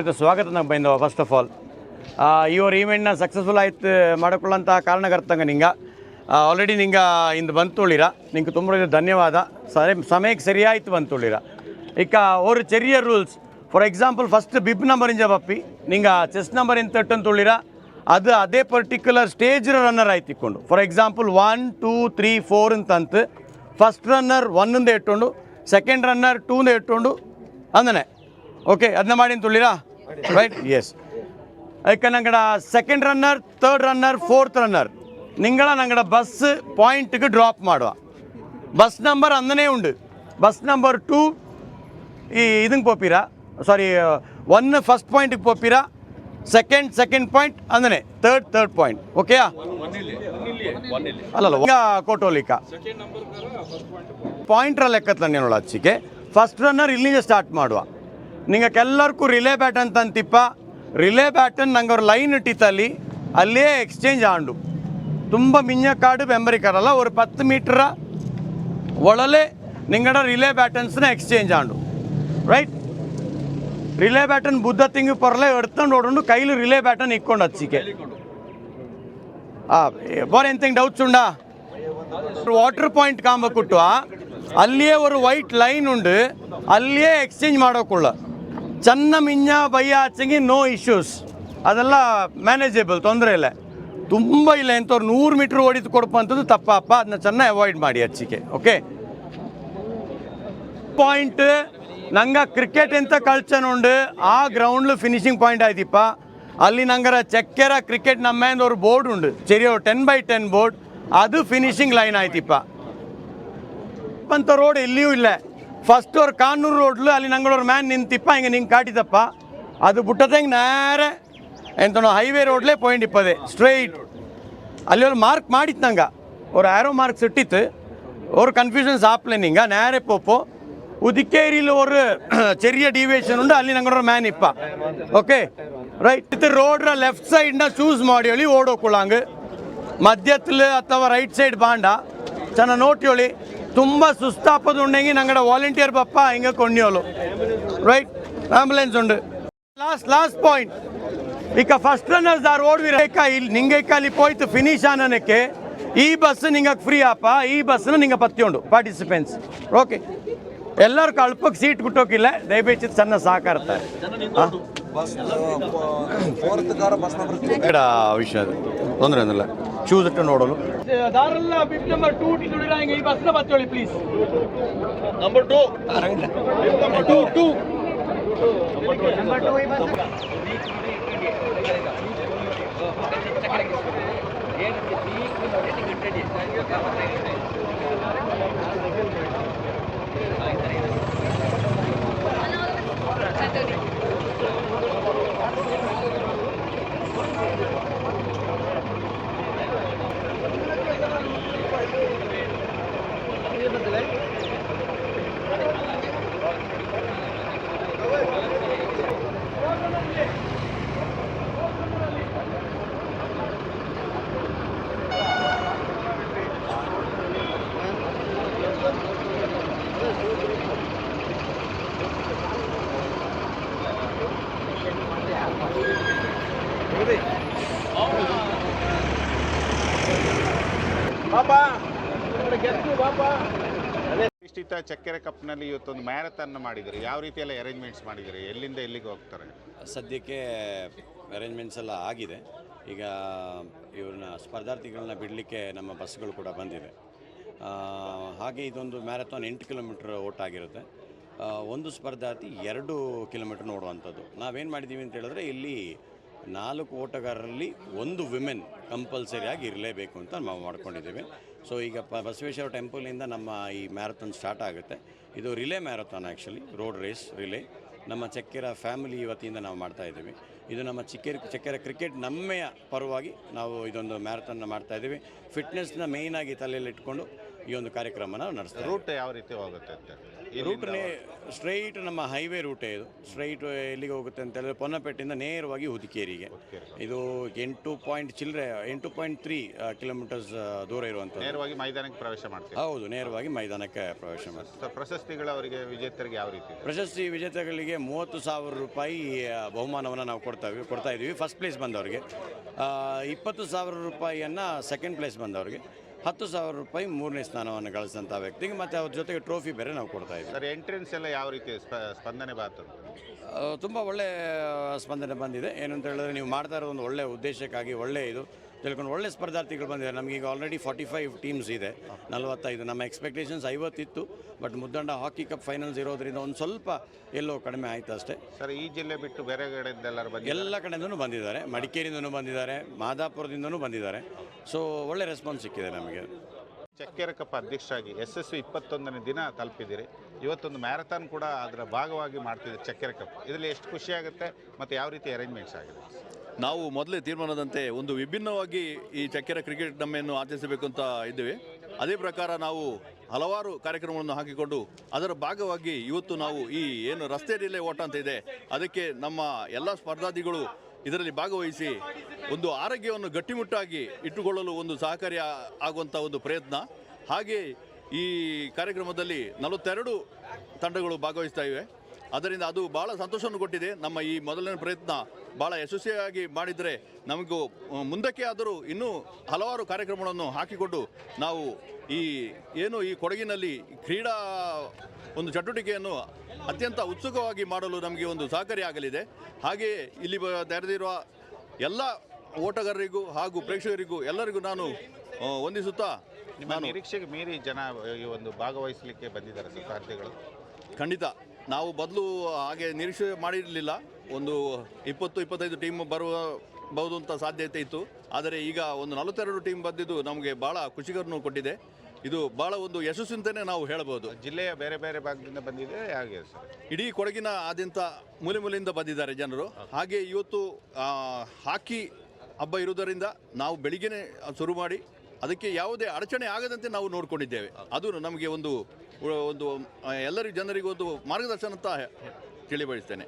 ರೈತ ಸ್ವಾಗತ ನಂಗೆ ಬೈಂದವ ಫಸ್ಟ್ ಆಫ್ ಆಲ್ ಇವ್ರ ಈವೆಂಟ್ನ ಸಕ್ಸಸ್ಫುಲ್ ಆಯ್ತು ಮಾಡಿಕೊಳ್ಳೋಂಥ ಕಾರಣಗರ್ತಂಗೆ ನಿಂಗೆ. ಆಲ್ರೆಡಿ ನಿಂಗೆ ಇಂದು ಬಂತುಳಿರ. ನಿಂಗೆ ತುಂಬ ಧನ್ಯವಾದ. ಸರಿ, ಸಮಯಕ್ಕೆ ಸರಿಯಾಯ್ತು ಬಂತುಳಿರ. ಈಗ ಅವ್ರ ಚೆರಿಯ rules for example first bib number ಇಂಜ ಬಪ್ಪಿ, ನಿಂಗೆ ಚೆಸ್ ನಂಬರ್ ಇಂತ ತುಳಿರ ಅದು ಅದೇ ಪರ್ಟಿಕ್ಯುಲರ್ ಸ್ಟೇಜ್ ರನ್ನರ್ ಆಯ್ತು ಇಕ್ಕೊಂಡು. For example one two three four ಅಂತಂತ. ಫಸ್ಟ್ ರನ್ನರ್ ಒನ್ನಿಂದ ಇಟ್ಕೊಂಡು ಸೆಕೆಂಡ್ ರನ್ನರ್ ಟೂಂದ ಇಟ್ಕೊಂಡು, ಅಂದನೆ. ಓಕೆ ಅದನ್ನ ಮಾಡಿ ತುಳಿರಾ ರೈಟ್ ಎಸ್ ಅದಕ್ಕೆ ನಂಗಡ second runner third runner fourth runner ನಿಂಗಳ ನಂಗಡ ಬಸ್ ಪಾಯಿಂಟ್ಗೆ ಡ್ರಾಪ್ ಮಾಡುವ ಬಸ್ ನಂಬರ್ ಅಂದನೇ ಉಂಡು ಬಸ್ ನಂಬರ್ ಟೂ ಈ ಇದಕ್ಕೆ போப்பீரா ಸಾರಿ one first ಪಾಯಿಂಟ್ಗೆ போப்பீரா second second point ಅಂದನೆ third third point ಓಕೆಯಾ ಅಲ್ಲಲ್ಲ ಈಗ ಕೋಟೋಲಿಕ ಪಾಯಿಂಟ್ರ ಲೆಕ್ಕತ್ಲ నేను ಹಚ್ಚಿಕೆ ಫಸ್ಟ್ ರನ್ನರ್ ಇಲ್ಲಿಂದ ಸ್ಟಾರ್ಟ್ ಮಾಡುವ ನಿಂಗೆಲ್ಲರಿಗೂ ರಿಲೇ ಬ್ಯಾಟ್ ಅಂತ ಅಂತಿಪ್ಪ ರಿಲೇ ಬ್ಯಾಟನ್ ನಂಗೆ ಅವ್ರ ಲೈನ್ ಇಟ್ಟಿತ್ತಲ್ಲಿ ಅಲ್ಲೇ ಎಕ್ಸ್ಚೇಂಜ್ ಆಂಡು ತುಂಬ ಮಿಂಜ ಕಾಡು ಬೆಂಬರಿಕಾರಲ್ಲ ஒரு பத்து மீட்டரா ಒಳಲೆ ನಿಂಗಡ ರಿಲೇ ಬ್ಯಾಟನ್ಸ್ನ ಎಕ್ಸ್ಚೇಂಜ್ ಆಂಡು ರೈಟ್ ರಿಲೇ ಬ್ಯಾಟನ್ ಬುದ್ಧ ತಿಂಗಿ ಪೊರಲೆ ಎಡ್ತಂಡು ಓಡೋಂಡು ಕೈಲಿ ರಿಲೇ ಬ್ಯಾಟನ್ ಇಕ್ಕೊಂಡು ಹಚ್ಚಿಕೆ ಬೋರ್ ಎಂತೆಂಗ್ ಡೌಟ್ಸ್ ಉಂಡಾ ವಾಟರ್ ಪಾಯಿಂಟ್ ಕಾಂಬ ಕುಟ್ಟುವ ಅಲ್ಲಿಯೇ ஒரு ವೈಟ್ ಲೈನ್ ಉಂಡು ಅಲ್ಲಿಯೇ ಎಕ್ಸ್ಚೇಂಜ್ ಮಾಡೋಕೊಳ್ಳ ಚೆನ್ನ ಮಿಂಜ ಹಚ್ಚಂಗಿ ನೋ ಇಶ್ಯೂಸ್ ಅದೆಲ್ಲ ಮ್ಯಾನೇಜೇಬಲ್ ತೊಂದರೆ ಇಲ್ಲ. ತುಂಬ ಇಲ್ಲ ಎಂಥವ್ರು ನೂರು ಮೀಟ್ರ್ ಓಡಿದು ಕೊಡಪ್ಪ ಅಂತದ್ದು ತಪ್ಪಪ್ಪ. ಅದನ್ನ ಚೆನ್ನಾಗಿ ಅವಾಯ್ಡ್ ಮಾಡಿ ಹಚ್ಚಿಕೆ ಓಕೆ ಪಾಯಿಂಟ್ ನಂಗೆ ಕ್ರಿಕೆಟ್ ಎಂತ ಕಳ್ಚ ಉಂಡು? ಆ ಗ್ರೌಂಡ್ಲು ಫಿನಿಶಿಂಗ್ ಪಾಯಿಂಟ್ ಆಯ್ತಿಪ್ಪ. ಅಲ್ಲಿ ನಂಗರ ಚಕ್ಕೆರ ಕ್ರಿಕೆಟ್ ನಮ್ಮ ಒಂದು ಬೋರ್ಡ್ ಉಂಡು. ಚೆರಿಯೋ ಟೆನ್ ಬೈ ಟೆನ್ ಬೋರ್ಡ್ ಅದು ಫಿನಿಶಿಂಗ್ ಲೈನ್ ಆಯ್ತಿಪ್ಪ. ಅಂತ ರೋಡ್ ಎಲ್ಲಿಯೂ ಇಲ್ಲ. ಫಸ್ಟ್ ಅವ್ರು ಕಾನೂರು ರೋಡ್ಲು ಅಲ್ಲಿ ನಂಗಳೂರು ಮ್ಯಾನ್ ನಿಂತಿಪ್ಪ ಹಿಂಗೆ ನಿಂಗೆ ಕಾಟಿದಪ್ಪ ಅದು ಬಿಟ್ಟದಂಗೆ ನೇರ ಎಂತ ಹೈವೇ ರೋಡ್ಲೇ ಪಾಯಿಂಟ್ ಇಪ್ಪದೆ ಸ್ಟ್ರೈಟ್ ಅಲ್ಲಿ ಅವ್ರು ಮಾರ್ಕ್ ಮಾಡಿತ್ತು ನಂಗೆ ಅವ್ರು ಆರೋ ಮಾರ್ಕ್ಸ್ ಇಟ್ಟಿತ್ತು ஒரு கன்ஃபியூஷன்ஸ் ஆப்பில் நீங்கள் நேரே போப்போ உதிக்கேரியில் ஒரு சிறிய டிவியேஷன் உண்டு ಅಲ್ಲಿ ನಂಗಡೋರು ಮ್ಯಾನ್ ಇಪ್ಪ ಓಕೆ ರೈಟ್ ಇದು ರೋಡ್ರ ಲೆಫ್ಟ್ ಸೈಡ್ನ ಚೂಸ್ ಮಾಡಿಯೊಳಿ ಓಡೋಕೊಳ್ಳಾಂಗ ಮಧ್ಯத்தில் ಅಥವಾ ರೈಟ್ ಸೈಡ್ ಬಾಂಡ ಚೆನ್ನ ನೋಟಿಯೊಳಿ ತುಂಬ ಸುಸ್ತಾಪದು ಉಂಡಂಗಿ ನಂಗಡ ವಾಲಂಟಿಯರ್ ಪಪ್ಪ ಹಿಂಗೆ ಕೊಂಡಿಯೋಲು ರೈಟ್ ಆಂಬುಲೆನ್ಸ್ ಉಂಡು. ಲಾಸ್ಟ್ ಲಾಸ್ಟ್ ಪಾಯಿಂಟ್ ಈಗ ಫಸ್ಟ್ ರನ್ನರ್ಸ್ ಆರ್ ಓಡ್ ಇಲ್ಲಿ ನಿಂಗೆ ಕಾಲಿ ಪೋಯ್ತು ಫಿನಿಶ್ ಆನಕ್ಕೆ ಈ ಬಸ್ ನಿಂಗೆ ಫ್ರೀ ಆಪ ಈ ಬಸ್ ನಿಂಗೆ ಪತ್ತಿಯೊಂಡು ಪಾರ್ಟಿಸಿಪೆಂಟ್ಸ್ ಓಕೆ ಎಲ್ಲರೂ ಕಳ್ಪಕ್ಕೆ ಸೀಟ್ ಬಿಟ್ಟೋಗಿಲ್ಲ ದಯವಿಟ್ಟು ಸಣ್ಣ ಸಾಕಾರ ಬಸ್ ಫೋರ್ತ್ ಕಾರ ವಿಷಯ ತೊಂದರೆ ಏನಿಲ್ಲ ಶೂಸ್ ಇಟ್ಟು ನೋಡಲು. ನಂಬರ್ ಟೂ ಈ ಬಸ್ನ ಬತ್ತೋಳಿ please number two two two ಪ್ರತಿಷ್ಠಿತ ಚಕ್ಕೆರೆ ಕಪ್ನಲ್ಲಿ ಇವತ್ತೊಂದು ಮ್ಯಾರಥಾನ್ ಮಾಡಿದ್ರಿ. ಯಾವ ರೀತಿಯೆಲ್ಲ ಅರೇಂಜ್ಮೆಂಟ್ಸ್ ಮಾಡಿದ್ರಿ? ಎಲ್ಲಿಂದ ಎಲ್ಲಿಗೆ ಹೋಗ್ತಾರೆ? ಸದ್ಯಕ್ಕೆ ಅರೇಂಜ್ಮೆಂಟ್ಸ್ ಎಲ್ಲ ಆಗಿದೆ. ಈಗ ಇವ್ರನ್ನ ಸ್ಪರ್ಧಾರ್ಥಿಗಳನ್ನ ಬಿಡಲಿಕ್ಕೆ ನಮ್ಮ ಬಸ್ಗಳು ಕೂಡ ಬಂದಿದೆ. ಹಾಗೆ ಇದೊಂದು ಮ್ಯಾರಥಾನ್ ಎಂಟು ಕಿಲೋಮೀಟ್ರ್ ಓಟ ಆಗಿರುತ್ತೆ. ಒಂದು ಸ್ಪರ್ಧಾರ್ಥಿ ಎರಡು ಕಿಲೋಮೀಟ್ರ್ ನೋಡುವಂಥದ್ದು. ನಾವೇನು ಮಾಡಿದ್ದೀವಿ ಅಂತ ಹೇಳಿದ್ರೆ ಇಲ್ಲಿ ನಾಲ್ಕು ಓಟಗಾರರಲ್ಲಿ ಒಂದು ವಿಮೆನ್ ಕಂಪಲ್ಸರಿಯಾಗಿ ಇರಲೇಬೇಕು ಅಂತ ನಾವು ಮಾಡ್ಕೊಂಡಿದ್ದೀವಿ. ಸೊ ಈಗ ಪ ಬಸವೇಶ್ವರ ಟೆಂಪಲ್ನಿಂದ ನಮ್ಮ ಈ ಮ್ಯಾರಥಾನ್ ಸ್ಟಾರ್ಟ್ ಆಗುತ್ತೆ. ಇದು relay marathon actually road race relay ನಮ್ಮ ಚಕ್ಕೆರ ಫ್ಯಾಮಿಲಿ ವತಿಯಿಂದ ನಾವು ಮಾಡ್ತಾ ಇದ್ದೀವಿ. ಇದು ನಮ್ಮ ಚಿಕ್ಕೆರ ಚಕ್ಕೆರ ಕ್ರಿಕೆಟ್ ನಮ್ಮೆಯ ಪರವಾಗಿ ನಾವು ಇದೊಂದು ಮ್ಯಾರಥಾನ್ನ ಮಾಡ್ತಾ ಇದ್ದೀವಿ. ಫಿಟ್ನೆಸ್ನ ಮೇಯ್ನಾಗಿ ತಲೆಯಲ್ಲಿ ಇಟ್ಕೊಂಡು ಈ ಒಂದು ಕಾರ್ಯಕ್ರಮನ ನಾವು ಇದ್ದೀವಿ. ರೂಟ್ ಯಾವ ರೀತಿ ಹೋಗುತ್ತೆ ಅಂತ ರೂಟ್ನೇ ಸ್ಟ್ರೈಟ್ ನಮ್ಮ ಹೈವೇ ರೂಟೇ ಇದು. ಸ್ಟ್ರೈಟ್ ಎಲ್ಲಿಗೆ ಹೋಗುತ್ತೆ ಅಂತ ಹೇಳಿದ್ರೆ ಪೊನ್ನಪೇಟೆಯಿಂದ ನೇರವಾಗಿ ಹುದಿಕೇರಿಗೆ. ಇದು ಎಂಟು ಪಾಯಿಂಟ್ ಚಿಲ್ಲರೆ ಎಂಟು ಪಾಯಿಂಟ್ ತ್ರೀ ಕಿಲೋಮೀಟರ್ಸ್ ದೂರ ಇರುವಂತ ನೇರವಾಗಿ ಮೈದಾನಕ್ಕೆ ಪ್ರವೇಶ ಮಾಡ್ತೀವಿ ಹೌದು ನೇರವಾಗಿ ಮೈದಾನಕ್ಕೆ ಪ್ರವೇಶ ಮಾಡ್ತೀವಿ. ಪ್ರಶಸ್ತಿಗಳು ಅವರಿಗೆ ವಿಜೇತರಿಗೆ ಯಾವ ರೀತಿ? ಪ್ರಶಸ್ತಿ ವಿಜೇತಗಳಿಗೆ ಮೂವತ್ತು ಸಾವಿರ ರೂಪಾಯಿ ಬಹುಮಾನವನ್ನು ನಾವು ಕೊಡ್ತಾವೆ ಕೊಡ್ತಾ ಇದ್ದೀವಿ ಫಸ್ಟ್ ಪ್ಲೇಸ್ ಬಂದವರಿಗೆ. ಇಪ್ಪತ್ತು ಸಾವಿರ ರೂಪಾಯಿಯನ್ನು ಸೆಕೆಂಡ್ ಪ್ಲೇಸ್ ಬಂದವರಿಗೆ. ಹತ್ತು ಸಾವಿರ ರೂಪಾಯಿ ಮೂರನೇ ಸ್ಥಾನವನ್ನು ಗಳಿಸಿದಂಥ ವ್ಯಕ್ತಿಗೆ ಮತ್ತು ಅವ್ರ ಜೊತೆಗೆ ಟ್ರೋಫಿ ಬೇರೆ ನಾವು ಕೊಡ್ತಾ ಇದ್ದೀವಿ. ಸರ್ ಎಂಟ್ರೆನ್ಸ್ ಎಲ್ಲ ಯಾವ ರೀತಿ ಸ್ಪ- ಸ್ಪಂದನೆ ಬಾತು? ತುಂಬ ಒಳ್ಳೆಯ ಸ್ಪಂದನೆ ಬಂದಿದೆ. ಏನಂತ ಹೇಳಿದ್ರೆ ನೀವು ಮಾಡ್ತಾ ಇರೋದು ಒಂದು ಒಳ್ಳೆಯ ಉದ್ದೇಶಕ್ಕಾಗಿ ಒಳ್ಳೆಯ ಇದು. ತಿಳ್ಕೊಂಡು ಒಳ್ಳೆ ಸ್ಪರ್ಧಾರ್ಥಿಗಳು ಬಂದಿದ್ದಾರೆ. ನಮಗೀಗ ಆಲ್ರೆಡಿ ಫಾರ್ಟಿ ಫೈವ್ ಟೀಮ್ಸ್ ಇದೆ. ನಲವತ್ತೈದು. ನಮ್ಮ expectations ಐವತ್ತಿತ್ತು. But Muddanda hockey cup finals ಇರೋದ್ರಿಂದ ಒಂದು ಸ್ವಲ್ಪ ಎಲ್ಲೋ ಕಡಿಮೆ ಆಯಿತು ಅಷ್ಟೇ. ಸರ್ ಈ ಜಿಲ್ಲೆ ಬಿಟ್ಟು ಬೇರೆ ಕಡೆಯಿಂದ ಎಲ್ಲರೂ ಬಂದು ಎಲ್ಲ ಕಡೆಯಿಂದನೂ ಬಂದಿದ್ದಾರೆ. ಮಡಿಕೇರಿಯಿಂದನೂ ಬಂದಿದ್ದಾರೆ. ಮಾದಾಪುರದಿಂದನೂ ಬಂದಿದ್ದಾರೆ. ಸೊ ಒಳ್ಳೆ ರೆಸ್ಪಾನ್ಸ್ ಸಿಕ್ಕಿದೆ ನಮಗೆ. ಚಕ್ಕೆರೆ ಕಪ್ ಅಧ್ಯಕ್ಷರಾಗಿ ಯಶಸ್ವಿ ಇಪ್ಪತ್ತೊಂದನೇ ದಿನ ತಲುಪಿದ್ದೀರಿ. ಇವತ್ತೊಂದು ಮ್ಯಾರಥಾನ್ ಕೂಡ ಅದರ ಭಾಗವಾಗಿ ಮಾಡ್ತಿದ್ದೀರಿ ಚಕ್ಕೆರೆ ಕಪ್ ಇದರಲ್ಲಿ ಎಷ್ಟು ಖುಷಿ ಆಗುತ್ತೆ ಮತ್ತು ಯಾವ ರೀತಿ ಅರೇಂಜ್ಮೆಂಟ್ಸ್ ಆಗಿದೆ? ನಾವು ಮೊದಲೇ ತೀರ್ಮಾನದಂತೆ ಒಂದು ವಿಭಿನ್ನವಾಗಿ ಈ ಚಕ್ಕೆರ ಕ್ರಿಕೆಟ್ ನಮ್ಮೆಯನ್ನು ಆಚರಿಸಬೇಕು ಅಂತ ಇದ್ದೇವೆ. ಅದೇ ಪ್ರಕಾರ ನಾವು ಹಲವಾರು ಕಾರ್ಯಕ್ರಮಗಳನ್ನು ಹಾಕಿಕೊಂಡು ಅದರ ಭಾಗವಾಗಿ ಇವತ್ತು ನಾವು ಈ ಏನು ರಸ್ತೆ ರಿಲೇ ಓಟ ಅಂತ ಇದೆ, ಅದಕ್ಕೆ ನಮ್ಮ ಎಲ್ಲ ಸ್ಪರ್ಧಾದಿಗಳು ಇದರಲ್ಲಿ ಭಾಗವಹಿಸಿ ಒಂದು ಆರೋಗ್ಯವನ್ನು ಗಟ್ಟಿಮುಟ್ಟಾಗಿ ಇಟ್ಟುಕೊಳ್ಳಲು ಒಂದು ಸಹಕಾರಿ ಆಗುವಂಥ ಒಂದು ಪ್ರಯತ್ನ. ಹಾಗೆ ಈ ಕಾರ್ಯಕ್ರಮದಲ್ಲಿ ನಲವತ್ತೆರಡು ತಂಡಗಳು ಭಾಗವಹಿಸ್ತಾ ಇವೆ. ಅದರಿಂದ ಅದು ಭಾಳ ಸಂತೋಷವನ್ನು ಕೊಟ್ಟಿದೆ. ನಮ್ಮ ಈ ಮೊದಲನೇ ಪ್ರಯತ್ನ ಭಾಳ ಯಶಸ್ವಿಯಾಗಿ ಮಾಡಿದರೆ ನಮಗೂ ಮುಂದಕ್ಕೆ ಆದರೂ ಇನ್ನೂ ಹಲವಾರು ಕಾರ್ಯಕ್ರಮಗಳನ್ನು ಹಾಕಿಕೊಂಡು ನಾವು ಈ ಏನು ಈ ಕೊಡಗಿನಲ್ಲಿ ಕ್ರೀಡಾ ಒಂದು ಚಟುವಟಿಕೆಯನ್ನು ಅತ್ಯಂತ ಉತ್ಸುಕವಾಗಿ ಮಾಡಲು ನಮಗೆ ಒಂದು ಸಹಕಾರಿಯಾಗಲಿದೆ ಹಾಗೆಯೇ ಇಲ್ಲಿ ತೆರೆದಿರುವ ಎಲ್ಲ ಓಟಗಾರರಿಗೂ ಹಾಗೂ ಪ್ರೇಕ್ಷಕರಿಗೂ ಎಲ್ಲರಿಗೂ ನಾನು ವಂದಿಸುತ್ತಾ ನಿಮ್ಮ ನಾನು ನಿರೀಕ್ಷೆಗೆ ಮೀರಿ ಜನ ಈ ಒಂದು ಭಾಗವಹಿಸಲಿಕ್ಕೆ ಬಂದಿದ್ದಾರೆ ಸ್ಪರ್ಧಿಗಳು ಖಂಡಿತ. ನಾವು ಬದಲು ಹಾಗೆ ನಿರೀಕ್ಷೆ ಮಾಡಿರಲಿಲ್ಲ. ಒಂದು ಇಪ್ಪತ್ತು ಇಪ್ಪತ್ತೈದು ಟೀಮ್ ಬರಬಹುದು ಅಂತ ಸಾಧ್ಯತೆ ಇತ್ತು. ಆದರೆ ಈಗ ಒಂದು ನಲವತ್ತೆರಡು ಟೀಮ್ ಬಂದಿದ್ದು ನಮಗೆ ಭಾಳ ಖುಷಿಗರನ್ನು ಕೊಟ್ಟಿದೆ. ಇದು ಭಾಳ ಒಂದು ಯಶಸ್ಸು ಅಂತಲೇ ನಾವು ಹೇಳಬಹುದು ಜಿಲ್ಲೆಯ ಬೇರೆ ಬೇರೆ ಭಾಗದಿಂದ ಬಂದಿದೆ ಹಾಗೆ ಸರ್. ಇಡೀ ಕೊಡಗಿನ ಆದ್ಯಂತ ಮೂಲೆ ಮೂಲೆಯಿಂದ ಬಂದಿದ್ದಾರೆ ಜನರು. ಹಾಗೆ ಇವತ್ತು ಹಾಕಿ ಹಬ್ಬ ಇರುವುದರಿಂದ ನಾವು ಬೆಳಿಗ್ಗೆ ಶುರು ಮಾಡಿ ಅದಕ್ಕೆ ಯಾವುದೇ ಅಡಚಣೆ ಆಗದಂತೆ ನಾವು ನೋಡಿಕೊಂಡಿದ್ದೇವೆ. ಅದು ನಮಗೆ ಒಂದು ಒಂದು ಎಲ್ಲರಿಗೂ ಜನರಿಗೂ ಒಂದು ಮಾರ್ಗದರ್ಶನ ಅಂತ ತಿಳಿಬಯಸ್ತೇನೆ.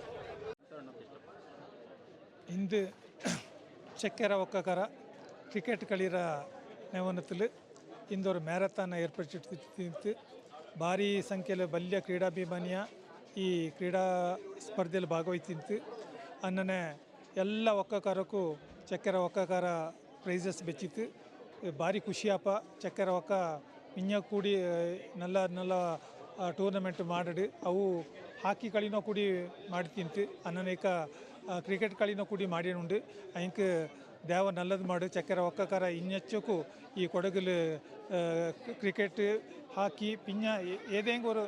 ಇಂದು ಚಕ್ಕೆರ ಒಕ್ಕಕರ ಕ್ರಿಕೆಟ್ ಕಳೀರ நிறுவனத்தில் ಇಂದವರು ಮ್ಯಾರಥಾನ್ ಏರ್ಪಡಿಸಿತ್ತು ಭಾರಿ ಸಂಖ್ಯೆಯಲ್ಲಿ ಬಲ್ಯ ಕ್ರೀಡಾಭಿಮಾನಿಯ ಈ ಕ್ರೀಡಾ ಸ್ಪರ್ಧೆಯಲ್ಲಿ ಭಾಗವಹಿಸಿತ್ತು. ಅನ್ನನೇ ಎಲ್ಲ ಒಕ್ಕಕರಕ್ಕೂ ಚಕ್ಕರ ಒಕ್ಕಕಾರ ಪ್ರೈಸಸ್ ಬೆಚ್ಚಿತ್ತು. ಭಾರಿ ಖುಷಿಯಪ್ಪ. ಚಕ್ಕರ ಒಕ್ಕ ಮಿಂಜ ಕೂಡಿ ನಲ್ಲ ನಲ್ಲ ಟೂರ್ನಮೆಂಟ್ ಮಾಡಿ ಅವು ಹಾಕಿ ಕಳಿನೋ ಕೂಡಿ ಮಾಡಿ ತಿಂತು ಅನ್ನನೇಕ ಕ್ರಿಕೆಟ್ ಕಳಿನೋ ಕೂಡಿ ಮಾಡಿ ಉಂಡು ಅಂಕ್ ದೇವ ನಲ್ಲದು ಮಾಡು. ಚಕ್ಕರ ಒಕ್ಕಕಾರ ಇನ್ನೆಚ್ಚಕ್ಕೂ ಈ ಕೊಡಗಲು ಕ್ರಿಕೆಟ್ ಹಾಕಿ ಪಿಂಜ ಏದೇಂಗ ஒரு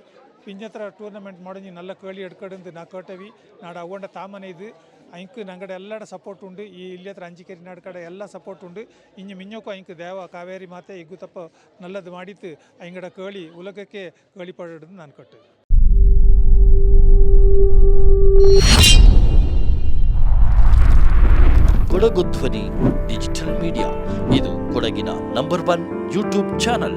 ಟೂರ್ನಮೆಂಟ್ டூர்னமெண்ட் முடிஞ்சு ನಲ್ಲ கேள்வி எடுக்கடுந்து ನಾ கேட்டவி ನಾಡ ಅವಂಡ ತಾಮನೆ ಇದು. ಅಯ್ಯಂಕ್ ನಂಗಡೆ ಎಲ್ಲಡೆ ಸಪೋರ್ಟ್ ಉಂಡು. ಈ ಇಲ್ಲಿ ಹತ್ರ ಅಂಜಿಕೇರಿ ನಾಡ್ಕಡೆ ಎಲ್ಲ ಸಪೋರ್ಟ್ ಉಂಡು. ಇಂಜಿ ಮಿಂಜೋಕು ಅಂಕು ದೇವ, ಕಾವೇರಿ ಮಾತೆ ಇಗ್ಗು ತಪ್ಪ ನಲ್ಲದು ಮಾಡಿತ್ತು. ಅಂಗಡ ಕೇಳಿ, ಉಲಗಕ್ಕೆ ಕೇಳಿ ಪಡೋದು ನಾನು ಕೊಟ್ಟೆ ಕೊಡಗು ಧ್ವನಿ ಡಿಜಿಟಲ್ ಮೀಡಿಯಾ ಇದು ಕೊಡಗಿನ ನಂಬರ್ ಒನ್ ಯೂಟ್ಯೂಬ್ ಚಾನಲ್